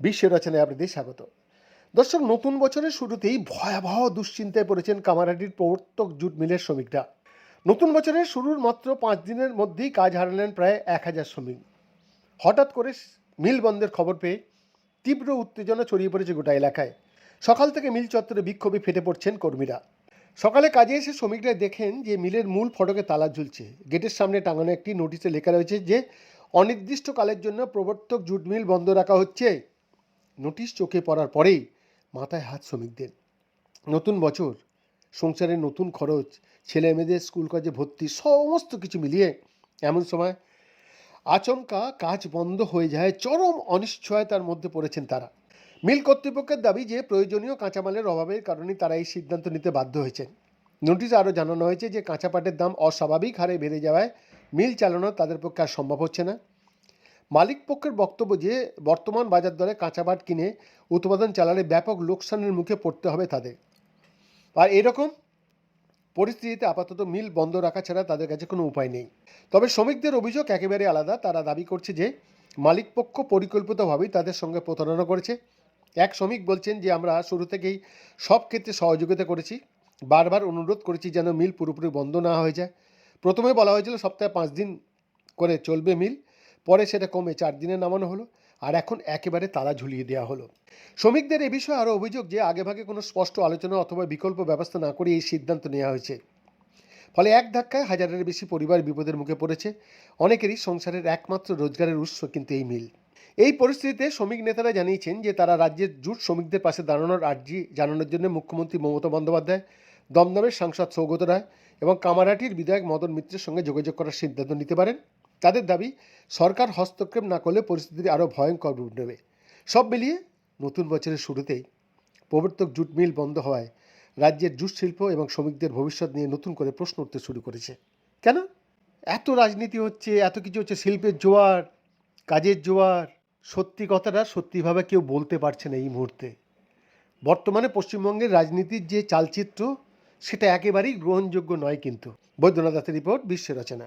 বিশ্ব রচনায় আপনাদের স্বাগত। দর্শক, নতুন বছরের শুরুতেই ভয়াবহ দুশ্চিন্তায় পড়েছেন কামারহাটির প্রবর্তক জুট মিলের শ্রমিকরা। নতুন বছরের শুরুর মাত্র পাঁচ দিনের মধ্যেই কাজ হারালেন প্রায় এক হাজার শ্রমিক। হঠাৎ করে মিল বন্ধের খবর পেয়ে তীব্র উত্তেজনা ছড়িয়ে পড়েছে গোটা এলাকায়। সকাল থেকে মিল চত্বরে বিক্ষোভে ফেটে পড়ছেন কর্মীরা। সকালে কাজে এসে শ্রমিকরা দেখেন যে মিলের মূল ফটকে তালা ঝুলছে। গেটের সামনে টাঙানো একটি নোটিশে লেখা রয়েছে যে, অনির্দিষ্টকালের জন্য প্রবর্তক জুট মিল বন্ধ রাখা হচ্ছে। নোটিশ চোখে পড়ার পরেই মাথায় হাত শ্রমিকদের। নতুন বছর, সংসারের নতুন খরচ, ছেলে মেয়েদের স্কুল কলেজে ভর্তি, সমস্ত কিছু মিলিয়ে এমন সময় আচমকা কাজ বন্ধ হয়ে যায়, চরম অনিশ্চয়তার মধ্যে পড়েছেন তারা। মিল কর্তৃপক্ষের দাবি যে, প্রয়োজনীয় কাঁচামালের অভাবের কারণেই তারা এই সিদ্ধান্ত নিতে বাধ্য হয়েছেন। নোটিশে আরও জানানো হয়েছে যে কাঁচা পাটের দাম অস্বাভাবিক হারে বেড়ে যাওয়ায় মিল চালানো তাদের পক্ষে আর সম্ভব হচ্ছে না। মালিক পক্ষের বক্তব্য যে বর্তমান বাজার দরে কাঁচা পাট কিনে উৎপাদন চালালে ব্যাপক লোকসানের মুখে পড়তে হবে তাদের। আর এরকম পরিস্থিতিতে আপাতত মিল বন্ধ রাখা ছাড়া তাদের কাছে কোনো উপায় নেই। তবে শ্রমিকদের অভিযোগ একেবারে আলাদা। তারা দাবি করছে যে মালিক পক্ষ পরিকল্পিতভাবেই তাদের সঙ্গে প্রতারণা করেছে। এক শ্রমিক বলছেন যে, আমরা শুরু থেকেই সব ক্ষেত্রে সহযোগিতা করেছি। বারবার অনুরোধ করেছি যেন মিল পুরোপুরি বন্ধ না হয়ে যায়। প্রথমে বলা হয়েছিল, সপ্তাহে পাঁচ দিন করে চলবে মিল, পরে সেটা কমে চার দিনে নামানো হলো, আর এখন একেবারে তালা ঝুলিয়ে দেওয়া হলো। শ্রমিকদের এ বিষয়ে আরও অভিযোগ যে, আগেভাগে কোনো স্পষ্ট আলোচনা অথবা বিকল্প ব্যবস্থা না করে এই সিদ্ধান্ত নেওয়া হয়েছে। ফলে এক ধাক্কায় হাজারের বেশি পরিবার বিপদের মুখে পড়েছে, অনেকেরই সংসারের একমাত্র রোজগারের উৎস কিন্তু এই মিল। এই পরিস্থিতিতে শ্রমিক নেতারা জানিয়েছেন যে, তারা রাজ্যের জুট শ্রমিকদের পাশে দাঁড়ানোর আর্জি জানানোর জন্য মুখ্যমন্ত্রী মমতা বন্দ্যোপাধ্যায় দমদমের সাংসদ সৌগত রায় এবং কামারাটির বিধায়ক মদন মিত্রের সঙ্গে যোগাযোগ করার সিদ্ধান্ত নিতে পারেন। তাদের দাবি, সরকার হস্তক্ষেপ না করলে পরিস্থিতি আরও ভয়ঙ্কর রূপ নেবে। সব মিলিয়ে নতুন বছরের শুরুতেই প্রবর্তক জুট মিল বন্ধ হওয়ায় রাজ্যের জুট শিল্প এবং শ্রমিকদের ভবিষ্যৎ নিয়ে নতুন করে প্রশ্ন উঠতে শুরু করেছে। কেন? এত রাজনীতি হচ্ছে, এত কিছু হচ্ছে, শিল্পের জোয়ার, কাজের জোয়ার, সত্যি কথাটা সত্যিভাবে কেউ বলতে পারছে না এই মুহূর্তে। বর্তমানে পশ্চিমবঙ্গের রাজনীতির যে চালচিত্র সেটা একেবারেই গ্রহণযোগ্য নয় কিন্তু। বৈদ্যনাথ দাসের রিপোর্ট বিশ্ব রচনা।